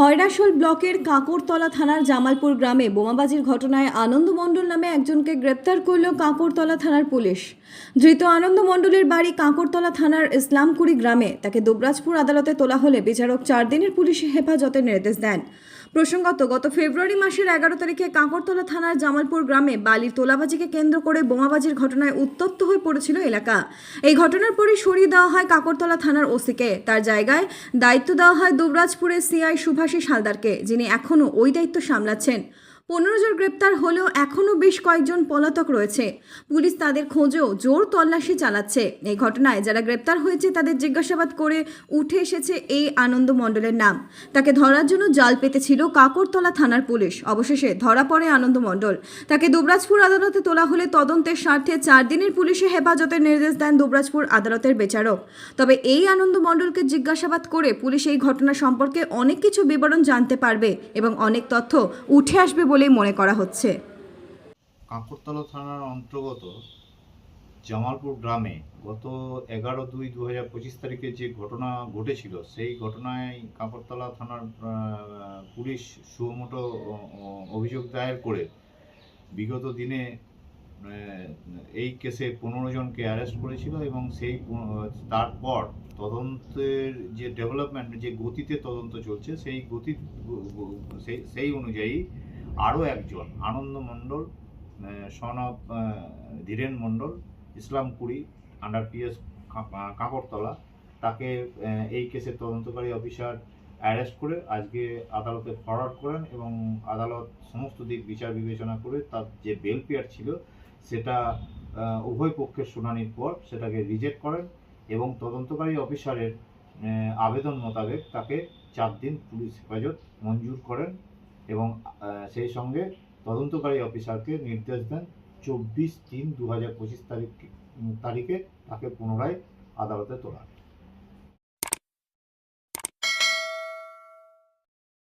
খয়রাশোল ব্লকের কাকরতলা থানার জামালপুর গ্রামে বোমাবাজির ঘটনায় আনন্দ মণ্ডল নামে একজনকে গ্রেপ্তার করল কাকরতলা থানার পুলিশ। ধৃত আনন্দ মণ্ডলের বাড়ি কাকরতলা থানার ইসলামকুড়ি গ্রামে। তাকে দুবরাজপুর আদালতে তোলা হলে বিচারক চার দিনের পুলিশ হেফাজতের নির্দেশ দেন। প্রসঙ্গত, গত ফেব্রুয়ারি মাসের এগারো তারিখে কাঁকরতলা থানার জামালপুর গ্রামে বালির তোলাবাজিকে কেন্দ্র করে বোমাবাজির ঘটনায় উত্তপ্ত হয়ে পড়েছিল এলাকা। এই ঘটনার পরে সরিয়ে দেওয়া হয় কাঁকরতলা থানার ওসিকে। তার জায়গায় দায়িত্ব দেওয়া হয় দুবরাজপুরের সিআই সুভাষী হালদারকে যিনি এখনও ওই দায়িত্ব সামলাচ্ছেন। পনেরো জন গ্রেপ্তার হলেও এখনও বেশ কয়েকজন পলাতক রয়েছে। পুলিশ তাদের খোঁজেও জোর তল্লাশি চালাচ্ছে। এই ঘটনায় যারা গ্রেপ্তার হয়েছে তাদের জিজ্ঞাসাবাদ করে উঠে এসেছে এই আনন্দ মণ্ডলের নাম। তাকে ধরার জন্য জাল পেতেছিল কাকরতলা থানার পুলিশ। অবশেষে ধরা পড়ে আনন্দ মণ্ডল। তাকে দুবরাজপুর আদালতে তোলা হলে তদন্তের স্বার্থে চার দিনের পুলিশে হেফাজতের নির্দেশ দেন দুবরাজপুর আদালতের বিচারক। তবে এই আনন্দ মণ্ডলকে জিজ্ঞাসাবাদ করে পুলিশ এই ঘটনা সম্পর্কে অনেক কিছু বিবরণ জানতে পারবে এবং অনেক তথ্য উঠে আসবে বলেই মনে করা হচ্ছে। কাঁকরতলা থানার অন্তর্গত জামালপুর গ্রামে গত এগারো দুই দু হাজার পঁচিশ তারিখে যে ঘটনা ঘটেছিল, সেই ঘটনায় কাঁকরতলা থানার পুলিশ সুমোটো অভিযোগ দায়ের করে বিগত দিনে এই কেসে পনেরো জনকে অ্যারেস্ট করেছিল এবং সেই তারপর তদন্তের যে ডেভেলপমেন্ট যে গতিতে তদন্ত চলছে, সেই গতি সেই অনুযায়ী আরও একজন, আনন্দ মণ্ডল সন অফ ধীরেন মণ্ডল ইসলামপুরি আন্ডার পিএস কাঁকরতলা, তাকে এই কেসের তদন্তকারী অফিসার অ্যারেস্ট করে আজকে আদালতে ফরওয়ার্ড করেন এবং আদালত সমস্ত দিক বিচার বিবেচনা করে তার যে বেল পেয়ার ছিল সেটা উভয় পক্ষের শুনানির পর সেটাকে রিজেক্ট করেন এবং তদন্তকারী অফিসারের আবেদন মোতাবেক তাকে চার দিন পুলিশ হেফাজত মঞ্জুর করেন। এবং সেই সঙ্গে তদন্তকারী অফিসারকে নির্দেশ দেন চব্বিশ তিন দু হাজার পঁচিশ তারিখ তারিখে তাকে পুনরায় আদালতে তোলা